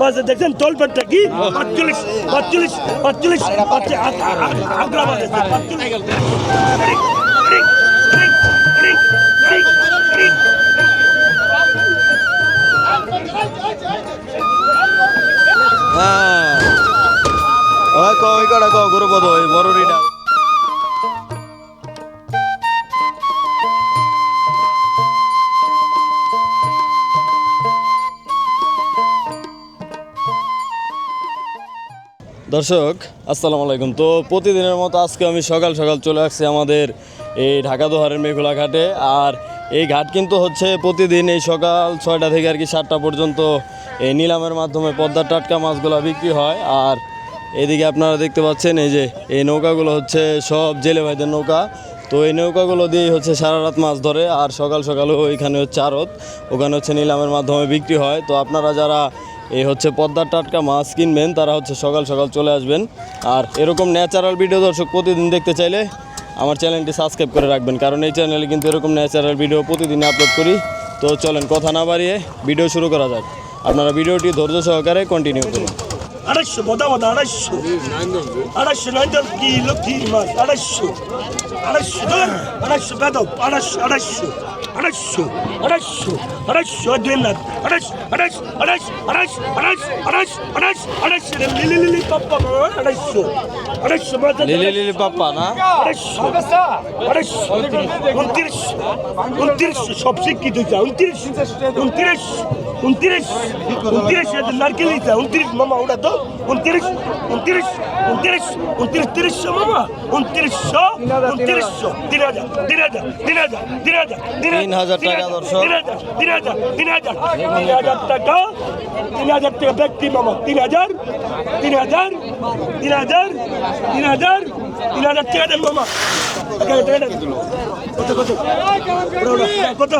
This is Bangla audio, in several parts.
বাজে দেখছেন তলপেটটা কি? পাঁচচল্লিশ পাঁচচল্লিশ পাঁচচল্লিশ আগ্রা বাজে কয় কয় কয় গরু বড় বড় রিডা দর্শক, আসসালামু আলাইকুম। তো প্রতিদিনের মতো আজকে আমি সকাল সকাল চলে আসছি আমাদের এই ঢাকা দোহারের মেঘুলা ঘাটে। আর এই ঘাট কিন্তু হচ্ছে প্রতিদিন এই সকাল ছয়টা থেকে আর কি সাতটা পর্যন্ত এই নিলামের মাধ্যমে পদ্মার টাটকা মাছগুলো বিক্রি হয়। আর এদিকে আপনারা দেখতে পাচ্ছেন এই যে এই নৌকাগুলো হচ্ছে সব জেলে ভাইদের নৌকা। তো এই নৌকাগুলো দিয়েই হচ্ছে সারা রাত মাছ ধরে। আর সকাল সকালেও এখানে হচ্ছে আড়ত, ওখানে হচ্ছে নিলামের মাধ্যমে বিক্রি হয়। তো আপনারা যারা এই হচ্ছে পদ্মার টাটকা মাছ কিনবেন, তারা হচ্ছে সকাল সকাল চলে আসবেন। আর এরকম ন্যাচারাল ভিডিও দর্শক প্রতিদিন দেখতে চাইলে আমার চ্যানেলটি সাবস্ক্রাইব করে রাখবেন, কারণ এই চ্যানেলে কিন্তু এরকম ন্যাচারাল ভিডিও প্রতিদিন আপলোড করি। তো চলেন, কথা না বাড়িয়ে ভিডিও শুরু করা যাক। আপনারা ভিডিওটি ধৈর্য সহকারে কন্টিনিউ করুন। আড়াইশো বোধা বোধা আড়াইশো। আড়াইশো দশ কিলো মাছ? আড়াইশো। আড়াইশো আড়াইশো আড়াইশো আড়াইশো। আড়াইশো আড়াইশো আড়াইশো দুই না আড়াইশো আড়াইশো আড়াইশো আড়াইশো আড়াইশো আড়াইশো আড়াইশো আড়াইশো রে লিলি লিলি পাপ্পা আড়াইশো আড়াইশো লিলি লিলি পাপ্পা না আড়াইশো আড়াইশো উনত্রিশ উনত্রিশ সব শিক্ষিত উনত্রিশ উনত্রিশ উনত্রিশ উনত্রিশ নারকেল হয়েছে উনত্রিশ মামা ওটা তো উনত্রিশ উনত্রিশ উনত্রিশ উনত্রিশ তিরিশশো মামা উনত্রিশশো উনত্রিশশো তিন হাজার তিন হাজার তিন হাজার তিন হাজার তিন হাজার টাকা দর্শক। তিন হাজার তিন হাজার তিন হাজার টাকা তিন হাজার টাকা ব্যক্তি মামা তিন হাজার তিন হাজার তিন হাজার তিন হাজার তিন হাজার টাকা দেন মামা। কত কত কত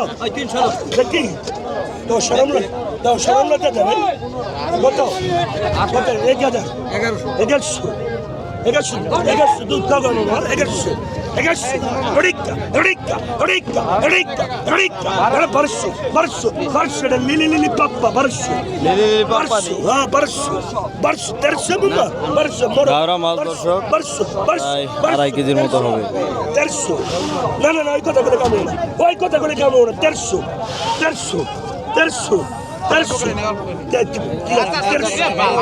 দেখি দাও সরম না দাও সরম না যাবেন কত কত এক হাজার এগারোশো। এগারোশো এগারোশো দুধ খাব মামা এগারোশো এগারোশো অড়িকা অড়িকা অড়িকা অড়িকা অড়িকা আরে বারোশো বারোশো বারোশো এটা লিলি লিলি পাপ্পা বারোশো। লিলি লিলি পাপ্পা বারোশো হ্যাঁ বারোশো বারোশো তেরোশো বাবা বারোশো মোড় গাওরা মাছ দর্শক। বারোশো বারোশো আড়াই কেজির মতো হবে। তেরোশো। না না না ওই কথা করে কামো না। ওই কথা করে কামো না। তেরোশো তেরোশো দেড়শো terzo,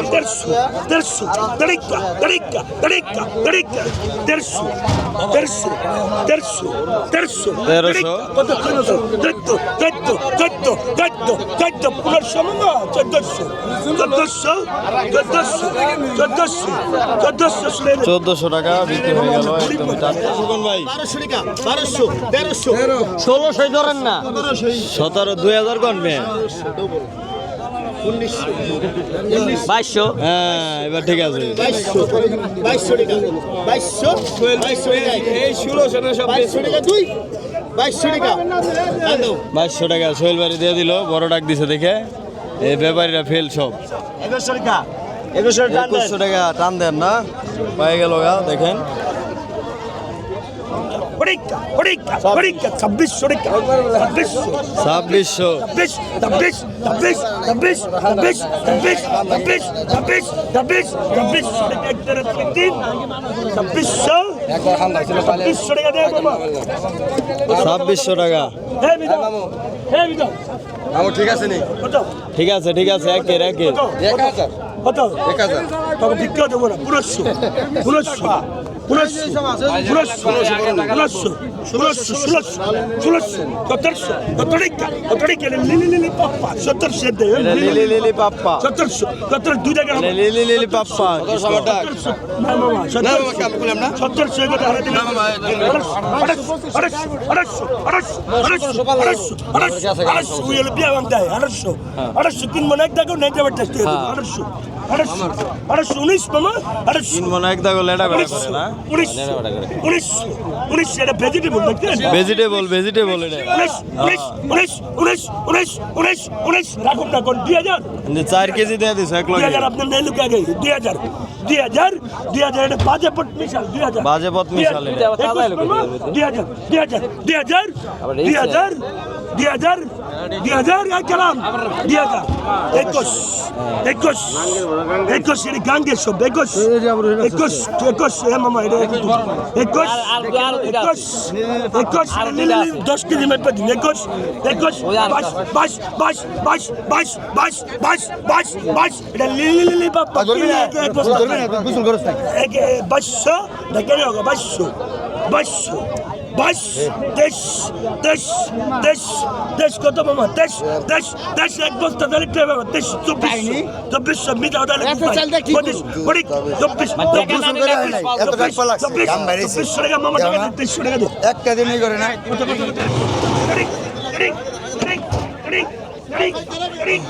terzo, terzo, derecha, derecha, derecha, derecha, terzo, terzo, terzo, terzo, কত চোদ্দশো চোদ্দ চোদ্দ চোদ্দ চোদ্দ চোদ্দ পনেরোশো না চোদ্দশো চোদ্দশো চোদ্দশো চোদ্দশো চোদ্দশো চোদ্দশো টাকা বিক্রি হয়ে গেল একদম বারোশো টাকা বারোশো তেরোশো ষোলোশোই ধরেন না সতেরো দুই হাজার গণবে বাইশশো। হ্যাঁ এবার ঠিক আছে। বাইশশো টাকা। সোহেল বাড়ি দিয়ে দিল বড় ডাক দিছে দেখে। এই ব্যাপারীরা ফেল সব। একুশশো টাকা। টান দেন না। পাই গেল গা দেখেন। পরীক্ষা পরীক্ষা পরীক্ষা ছাব্বিশশো টাকা ছাব্বিশশো ছাব্বিশশো ছাব্বিশ ছাব্বিশ ছাব্বিশ ছাব্বিশ ছাব্বিশ ছাব্বিশ ছাব্বিশ ছাব্বিশ ছাব্বিশ ছাব্বিশ এক তেরো তিন ছাব্বিশশো ছাব্বিশশো টাকা দেয় বাবা। ছাব্বিশশো টাকা। বিদা বিদা। ঠিক আছে নি? ঠিক আছে ঠিক আছে একের একের কত কত তবে বিক্রি দেবো না পুরস্য পুরস্য উনিশশো উনিশশো উনিশশো sulazzo, sulazzo, sulazzo, sotterso, sottoricca, sottoricca, lililili pappa, sottorsette, lililili pappa, sotterso, sotterso, দুই জায়গা লিলিলি পাপ্পা না মামা না মামা কাম করলাম না 1700 টাকা হারাতে না মামা 1800 1800 1800 1800 1800 এর বিয়া বান্দা 1800 1800 তিন মনে এক দাগো নাই যাবে টেস্ট 1800 1800 19 মামা 1800 তিন মনে এক দাগো লেডা করে না 19 19 19 এটা ভেজিটেবল দেখছেন ভেজিটেবল ভেজিটেবল এটা উনিশ উনিশ উনিশ উনিশ উনিশ উনিশ রাখুন রাখুন দুই হাজার চার কেজি দিয়ে দিস এক দুই হাজার আপনার নেই লুকে গেছে দুই হাজার দুই হাজার দুই হাজার এটা বাজে পট মিশাল দুই হাজার বাজে পথ মিশাল। দুই হাজার দুই হাজার দুই হাজার দুই হাজার দুই হাজার দুই হাজার আর কালাম দুই হাজার একুশ একুশ একুশ এটা গাঙ্গের শব্দ একুশ একুশ একুশ এ মামা এটা একুশ একুশ একুশ লিলি দশ কেজি মেটে দিন একুশ একুশ বাইশ বাইশ বাইশ বাইশ বাইশ বাইশ বাইশ বাইশ বাইশ এটা লিলি লিলি বাবা বাইশশো দেখে বাইশশো বাইশশো বাইশ তেইশ তেইশ তেইশ তেইশ কত মামা তেইশ তেইশ তেইশ এক বস্তা কে বাবা তেইশ চব্বিশ চব্বিশশো মিটার তাহলে পঁচিশ পঁচিশ চব্বিশ চব্বিশ চব্বিশ চব্বিশ টাকা মামা টাকা দে টাকা দে একটা দিনই করে না ring ring ring ring ring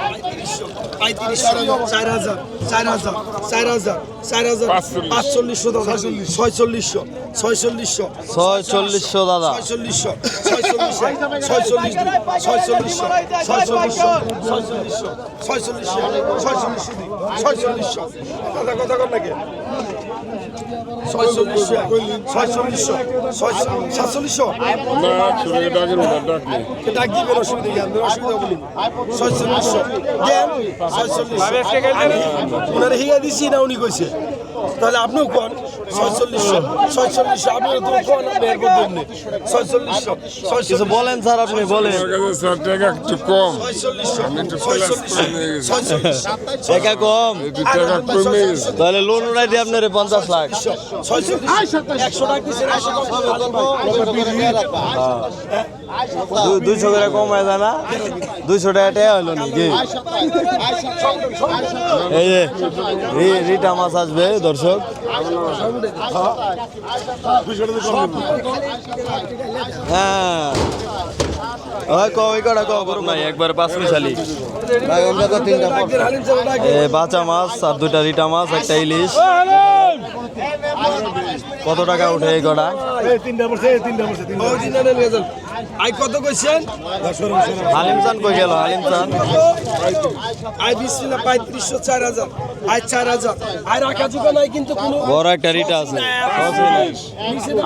ring চার হাজার চার হাজার চার হাজার চার হাজার পাঁচচল্লিশশো দাদা ছয়চল্লিশশো ছয়চল্লিশশো ছয়চল্লিশশো দাদা ছয়চল্লিশশো ছয়চল্লিশশো ছয়চল্লিশ ছয়চল্লিশশো ছয়চল্লিশশো ছয়চল্লিশশো ছয়চল্লিশশো ছয়চল্লিশশো ছয়চল্লিশশো কথা কথা কর নাকি ছয়চল্লিশশো ছয়চল্লিশশো ছয়শো সাতচল্লিশশো ডাক দিবেন অসুবিধা কি? আপনার অসুবিধা বলি ছয়চল্লিশশো দেন ছয়চল্লিশশো আমি ওনারা হিয়া দিছি না উনি কইছে? তাহলে আপনিও কন? ছয়চল্লিশশো। ছয়চল্লিশশো আপনিও তো কন? আপনার জন্য ছয়চল্লিশশো। ছয়চল্লিশ বলেন স্যার আপনি বলেন। স্যার টাকা একটু কম। টাকা কম। তাহলে লোন উড়াই দিয়ে আপনার পঞ্চাশ লাখ। ছয়চল্লিশ একশো টাকা দুইশো করে কমায় যায় না। দুইশো টাকা টাকা হলো নাকি? এই যে রিটা মাছ আসবে দর্শক। হ্যাঁ। একবার পাঁচ মিশালি ভাই আমরা তিনটা এ বাচ্চা মাছ আর দুইটা রিটা মাছ একটা ইলিশ। কত টাকা উঠে এই কটা? আই কত কইছেন? হালিম চান কই গেল? হালিম চান আই বিসমিল্লাহ পঁয়ত্রিশশো চার হাজার। আই চার হাজার। আই রাখা চুকা নাই কিন্তু কোনো বড় একটা রিটা আছে।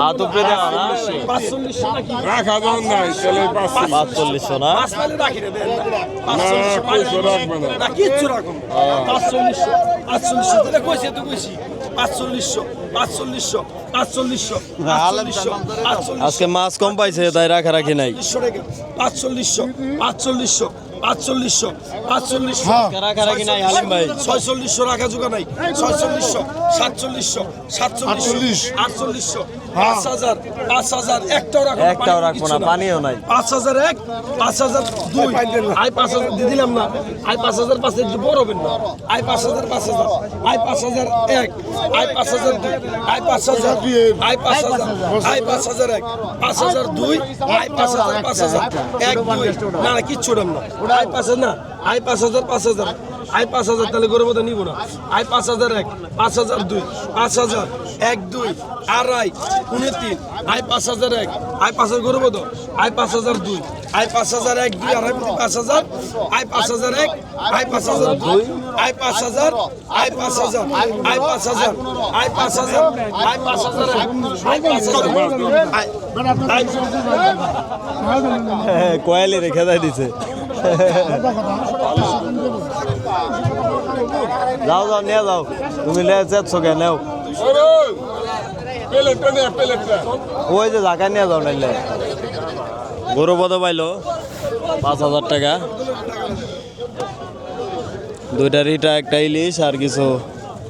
হাত উপরে দেওয়া না পাঁচচল্লিশশো নাকি? রাখা দাম নাই তাহলে পাঁচশো পাঁচচল্লিশশো না? পাঁচ পাইলে রাখি রে দেন না। কইছো রাখবে না। না কিচ্ছু রাখুন পাঁচচল্লিশশো পাঁচচল্লিশশো যেটা কইছে তো কইছি। পাঁচচল্লিশশো। পাঁচচল্লিশশো পাঁচচল্লিশশো আজকে মাছ কম পাইছে তাই রাখা রাখি নাই পাঁচচল্লিশশো পাঁচচল্লিশশো পাঁচচল্লিশশো পাঁচচল্লিশশো। ভাই। ছয়চল্লিশশো রাখা যোগা নাই। ছয়চল্লিশশো সাতচল্লিশশো সাতচল্লিশ আটচল্লিশশো পাঁচ হাজার পাঁচ হাজার একটাও রাখো একটাও রাখব না পানিও নাই। পাঁচ হাজার এক পাঁচ হাজার দুই আই পাঁচ হাজার দিয়ে দিলাম না। আই পাঁচ হাজার পাঁচ একটু বড় হবেন না। আই পাঁচ হাজার পাঁচ হাজার আই পাঁচ হাজার এক আই পাঁচ হাজার দুই আই পাঁচ হাজার আই পাঁচ হাজার আই পাঁচ হাজার এক পাঁচ হাজার দুই আই পাঁচ হাজার পাঁচ হাজার এক দুই। না না কিচ্ছু নাম না। আই পাঁচ হাজার না আই পাঁচ হাজার পাঁচ হাজার আই পাঁচ হাজার তাহলে গরু বোধ নিব না আই পাঁচ হাজার এক পাঁচ হাজার দুই পাঁচ হাজার এক দুই আড়াই পুনে তিন আই পাঁচ হাজার এক আই পাঁচ হাজার গরু বোধ আই পাঁচ হাজার দুই আই পাঁচ হাজার এক দুই আড়াই পুনে পাঁচ হাজার আই পাঁচ হাজার এক আই পাঁচ হাজার দুই আই পাঁচ হাজার আই পাঁচ হাজার আই পাঁচ হাজার আই পাঁচ হাজার আই পাঁচ হাজার আই পাঁচ হাজার কয়ালি রেখে দেয় দিছে যাও যাও, নিয়ে যাও। তুমি যাচ্ছ কে নেও প্লেটটা নে প্লেটটা ওই যে জায়গা নিয়ে যাও নাইলে। গরু পদ পাইলো? পাঁচ হাজার টাকা। দুইটা রিটা, একটা ইলিশ আর কিছু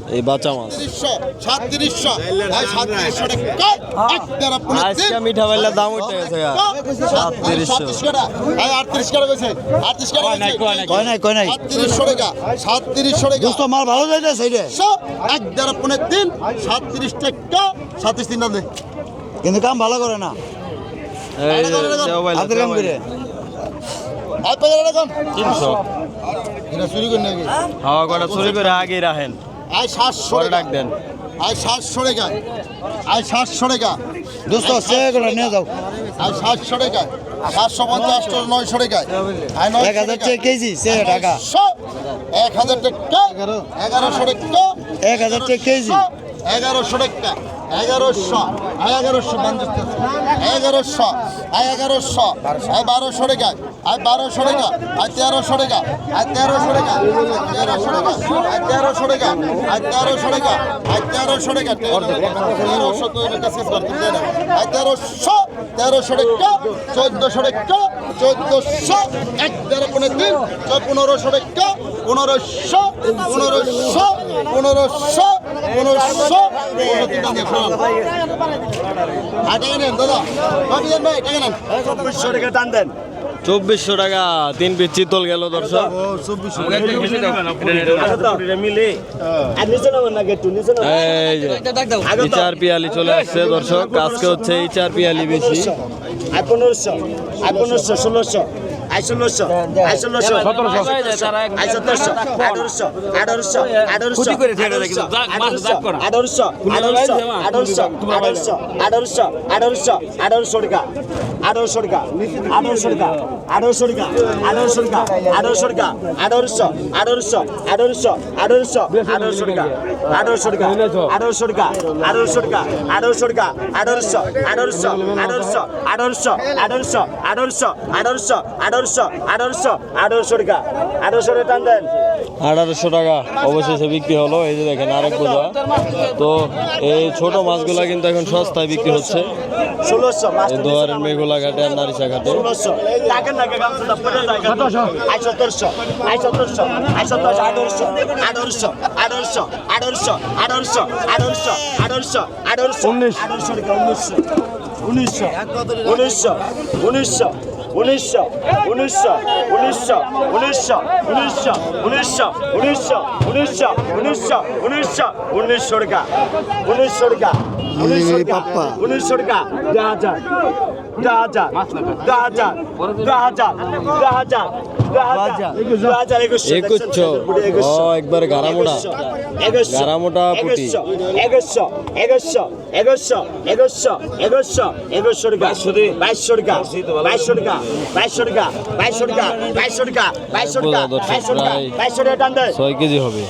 এই বাঁচা মাছ। হ্যাঁ। মিঠা ভাইলা দাম উঠে গেছে কয় নাই টাকা। সাতত্রিশশো টাকা। ভালো যায় সব এক পনেরো কিন্তু কাম ভালো করে না। তিনশো। চুরি করে নাকি কটা চুরি করে আগে রাখেন। আয় সাতশো ডাক দেন। আয় সাতশো টাকা। আয় সাতশো টাকা। দোস্ত সে করে নিয়ে যাও। আয় সাতশো টাকা। সাতশো পঞ্চাশ নয়শো টাকায় এক হাজার টাকা। কেজি সে টাকা। এক হাজার টাকা। এগারোশো টাকা। এক হাজার টাকা কেজি। এগারোশো। টাকা। এগারোশো। আয় এগারোশো পঞ্চাশ এগারোশো। আয় এগারোশো। আয় বারোশো টাকা। আয় বারোশো টাকা আয় তেরোশো টাকা আয় তেরোশো টাকা তেরোশো টাকা আয় তেরোশো টাকা আয় তেরোশো টাকা আয় তেরোশো টাকা, তেরোশো এটা শেষ করতে দেয় না। আয় তেরোশো তেরোশো টাকা, চোদ্দশো টাকা, চোদ্দশো, এক তেরো পনেরো চো পনেরোশো টাকা, পনেরোশো পনেরোশো পনেরোশো পনেরোশো আর টাকা নেন দাদা। দেন টাকা নেন। চব্বিশশো টাকা টান দেন। চব্বিশশো টাকা তিন পিস চিতল গেল দর্শক। মিলে। আর নিচে নেবেন না একটু? নিচে নেবেন এই যে ইচার পিয়ালি চলে আসছে দর্শক। আজকে হচ্ছে ইচার পিয়ালি বেশি পনেরোশো ষোলোশো। আয় সতেরোশো আঠারোশো আঠারোশো আঠারোশো আঠারোশো আঠারোশো আঠারোশো আঠারোশো আঠারোশো আঠারোশো আঠারোশো টাকা আঠারোশো টাকা আঠারোশো টাকা আঠারোশো টাকা আঠারোশো টাকা আঠারোশো টাকা আঠারোশো আঠারোশো আঠারোশো আঠারোশো আঠারোশো টাকা আঠারোশো টাকা আঠারোশো টাকা আঠারোশো টাকা আঠারোশো টাকা আঠারোশো আঠারোশো আঠারোশো আঠারোশো আঠারোশো আঠারোশো আঠারোশো আঠারোশো আঠারোশো আঠারোশো টাকা আঠারোশো টাকা। টান দেন। আঠারোশো টাকা অবশেষে বিক্রি হলো। এই যে দেখেন আরেক বোঝা। তো এই ছোট মাছগুলা কিন্তু এখন সস্তায় বিক্রি হচ্ছে। ষোলোশো এই দোয়ারের মেঘুলা ঘাটে আর নারিশা ঘাটে। ষোলোশো। টাকার নাকি আই সতেরোশো আই সতেরোশো আই সতেরোশো আঠারোশো। আঠারোশো আঠারোশো আঠারোশো আঠারোশো আঠারোশো আঠারোশো আঠারোশো উনিশ। আঠারোশো উনিশশো উনিশশো উনিশশো। উনিশশো উনিশশো উনিশশো উনিশশো উনিশশো উনিশশো উনিশশো উনিশশো উনিশশো উনিশশো উনিশশো টাকা উনিশশো টাকা উনিশশো টাকা উনিশশো টাকা দেড় হাজার হাজার একুশশো একুশশো। ও একবার একুশশো গারামোটা পুটি। একুশশো একুশশো একুশশো একুশশো একুশশো একুশশো টাকা। বাইশশো টাকা বাইশশো টাকা বাইশশো টাকা বাইশশো টাকা বাইশশো টাকা বাইশশো টাকা বাইশশো টাকা বাইশশো টাকা টান দেয় ছয় কেজি হবে।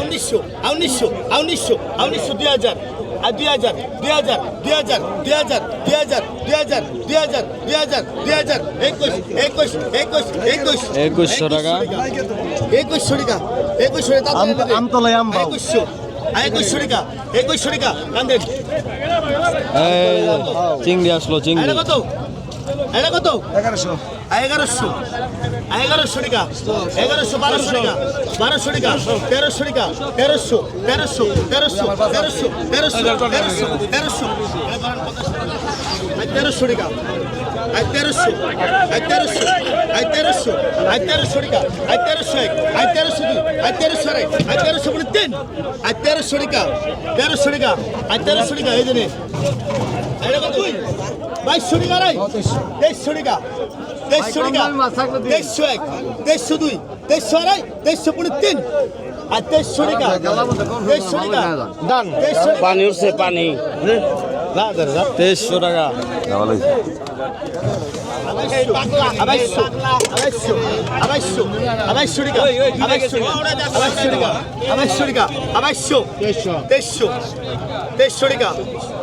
উনিশশো উনিশশো উনিশশো উনিশশো দুই হাজার। আর দুই হাজার দুই হাজার দুই হাজার দুই হাজার দুই হাজার দুই হাজার দুই হাজার দুই হাজার দুই হাজার একুশ একুশ একুশ একুশ একুশশো টাকা। একুশশো টাকা একুশশো টাকা আমতলায় আম বাউ। একুশশো একুশশো টাকা একুশশো টাকা কান্দেন এই যে চিংড়ি আসলো চিংড়ি। কত? এটা কত? এগারোশো। এগারোশো? এগারোশো টাকা? এগারোশো বারোশো টাকা? বারোশো টাকা? তেরোশো টাকা? তেরোশো তেরোশো তেরোশো তেরোশো তেরোশো তেরোশো তেরোশো। তেরোশো টাকা। আই তেরোশো আই তেরোশো আই তেরোশো আই তেরোশো টাকা আই তেরোশো এক আই তেরোশো দুই আই তেরোশো আড়াই আই তেরোশো বলে তিন আই তেরোশো টাকা তেরোশো টাকা আই তেরোশো টাকা এই এটা কত বাইশশো টাকা আড়াই তেইশশো টাকা তেইশশো টাকা তেইশশো এক তেইশশো দুই তেইশশো আড়াই তেইশশো পনেরো তিন আর তেইশশো টাকা তেইশশো টাকা ডান পানি উঠছে পানি। তেইশশো টাকা তেইশশো টাকা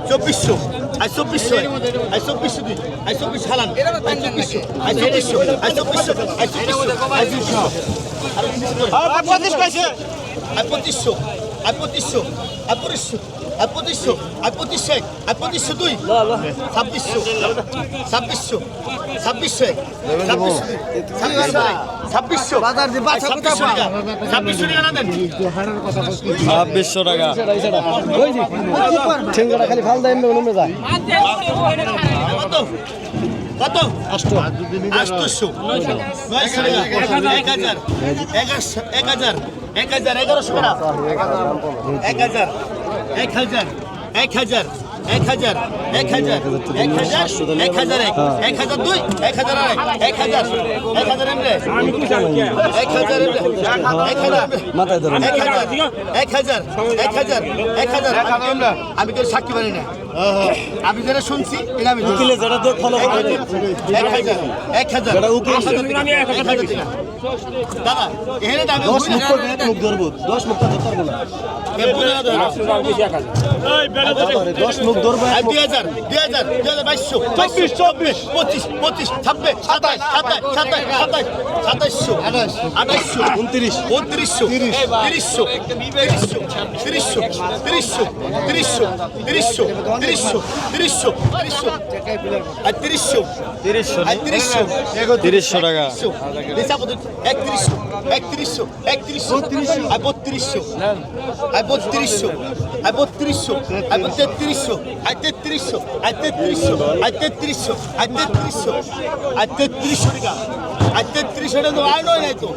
চব্বিশশো আই চব্বিশশো আই চব্বিশশো দুই আই চব্বিশ হালান আই চব্বিশশো আই চব্বিশশো আই চব্বিশশো আই চব্বিশশো আই চব্বিশশো আর পঁচিশ পাইছে আর পঁচিশশো আর পঁচিশশো আর পঁচিশশো আর পঁচিশশো আর পঁচিশশো এক আর পঁচিশশো দুই। ছাব্বিশশো ছাব্বিশশো ছাব্বিশশো এক ছাব্বিশশো ছাব্বিশশো এক ছাব্বিশশো। টাকা ছাব্বিশশো টাকা না দেন ছাব্বিশশো টাকা। কত? কত? আটশো নয়শো টাকা। এক হাজার এক হাজার এক হাজার এগারোশো টাকা। এক হাজার। এক হাজার এক হাজার এক হাজার এক হাজার এক হাজার এক হাজার এক এক হাজার দুই এক হাজার আড়াই এক হাজার এক হাজার এমরে এক এক হাজার এক হাজার এক হাজার এক হাজার এক হাজার আমি তো সাক্ষী পারি না আমি যেটা শুনছি এটা আমি উকিলে যেটা তো ফলো করে উকিল আমি 1000 দিচ্ছি দাদা এর দামে 10 মুখ ধরবো 10 মুক্ত ধরবো না। এ বুঝা দাদা এই বেলা ধরে 10 মুখ ধরবো 2000 2000 2200 তিরিশশো তিরিশশো তিরিশশো আর তিরিশশো তিরিশশো আর তিরিশশো তিরিশশো টাকা। নিশা কত একত্রিশশো একত্রিশশো একত্রিশশো। আর বত্রিশশো। আর বত্রিশশো আর বত্রিশশো আর তেত্রিশশো আর তেত্রিশশো আর তেত্রিশশো আর তেত্রিশশো আর তেত্রিশশো আর তেত্রিশশো টাকা। আর তেত্রিশশো টাকা তো আর নয় নাই তো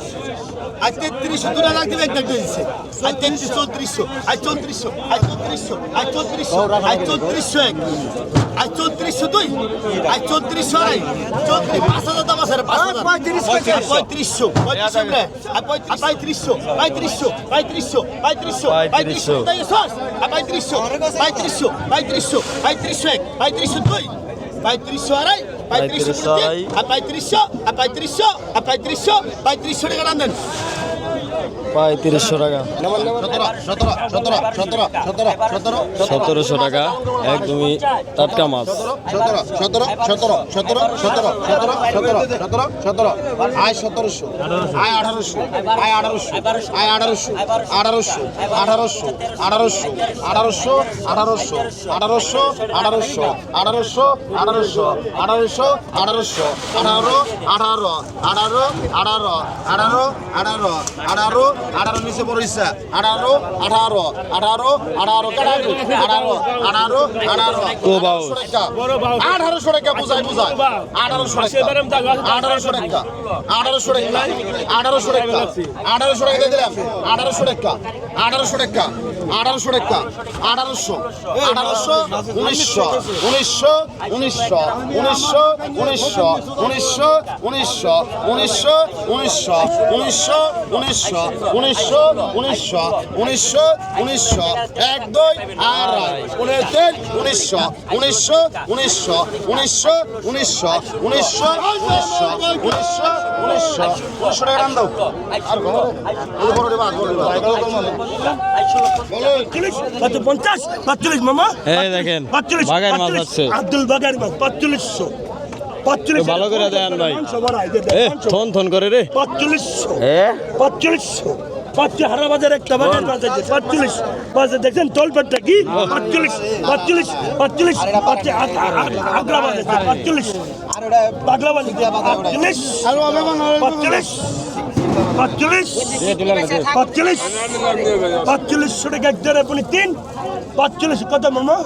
আর তেত্রিশশো দু লাখ দেবে একটা দিচ্ছে আর তেত্রিশ চৌত্রিশশো আর চৌত্রিশশো আর চৌত্রিশশো আর চৌত্রিশশো আর চৌত্রিশশো এক আর চৌত্রিশশো দুই আর চৌত্রিশশো আড়াই চৌত্রিশ পাঁচ হাজার দাম আছে রে, পাঁচ হাজার পঁয়ত্রিশশো পঁয়ত্রিশশো রে, আর পঁয়- আর পঁয়ত্রিশশো পঁয়ত্রিশশো পঁয়ত্রিশশো পঁয়ত্রিশশো পঁয়ত্রিশশো তাই সস আর পঁয়ত্রিশশো পঁয়ত্রিশশো পঁয়ত্রিশশো পঁয়ত্রিশশো এক পঁয়ত্রিশশো দুই পঁয়ত্রিশশো আড়াই পঁয়ত্রিশশো পঁয়ত্রিশশো পঁয়ত্রিশশো পঁয়ত্রিশশো পঁয়ত্রিশশো টাকা দেন পঁয়ত্রিশশো টাকা সতেরো সতেরো সতেরো সতেরো সতেরো সতেরো সতেরোশো টাকা একদমই টাটকা মাছ সতেরো সতেরো সতেরো সতেরো সতেরো সতেরো সতেরো সতেরো আয় সতেরোশো আয় আঠারোশো আয় আঠারোশো আয় আঠারোশো আঠারোশো আঠারোশো আঠারোশো আঠারোশো আঠারোশো আঠারোশো আঠারোশো আঠারোশো আঠারোশো আঠারোশো আঠারোশো আঠারো আঠারো আঠারো আঠারো আঠারো আঠারো আঠারো আঠারো নিচে বড় ইচ্ছা আঠারো আঠারো আঠারো আঠারো? কাটাবি আঠারো আঠারো। আঠারো। আঠারোশো টাকা। বুঝাই বুঝাই। আঠারোশো টাকা। আঠারোশো টাকা। আঠারোশো টাকা। আঠারোশো টাকা। আঠারোশো টাকা। দিলাম। আঠারোশো টাকা। আঠারোশো টাকা। আঠারোশো টাকা আঠারোশো আঠারোশো উনিশশো উনিশশো উনিশশো উনিশশো উনিশশো উনিশশো উনিশশো উনিশশো উনিশশো উনিশশো উনিশশো উনিশশো উনিশশো উনিশশো উনিশশো এক দুই আড়াই উনিশ তিন উনিশশো উনিশশো উনিশশো উনিশশো উনিশশো উনিশশো উনিশশো উনিশশো উনিশশো উনিশশো টাকা দাও আর বড় বাদ বড় রে কত পঞ্চাশ পাঁচচল্লিশ মামা এই দেখেন পাঁচচল্লিশ বাগার মাছ আছে আব্দুল বাগার মাছ পাঁচচল্লিশশো ভালো করে দেন ভাই। থন থন করে রে। পাঁচচল্লিশশো পাঁচচল্লিশশো পাঁচটি হারা বাজার একটা বাজার মাছ পাঁচচল্লিশ বাজার দেখছেন তলপেটটা কি? পাঁচচল্লিশ পাঁচচল্লিশ পাঁচচল্লিশ পাঁচটি আগ্রা বাজার পাঁচচল্লিশ পাঁচচল্লিশ পাঁচচল্লিশ পাঁচচল্লিশ পাঁচচল্লিশ পাঁচচল্লিশশো টাকা এক দেড় আপনি তিন পাঁচচল্লিশ কত মামা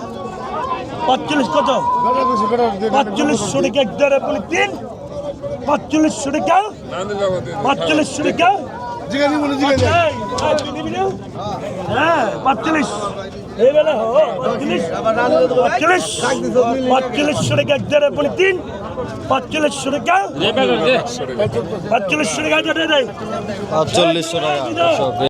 পাঁচচল্লিশ কত পাঁচচল্লিশশো টাকা এক দেড় আপনি তিন পাঁচচল্লিশশো টাকা পাঁচচল্লিশশো টাকা? হ্যাঁ পাঁচচল্লিশ পাঁচচল্লিশশো টাকা এক দেড় আপনি তিন পাঁচচল্লিশশো টাকা পাঁচচল্লিশশো টাকা পাঁচচল্লিশশো টাকা সব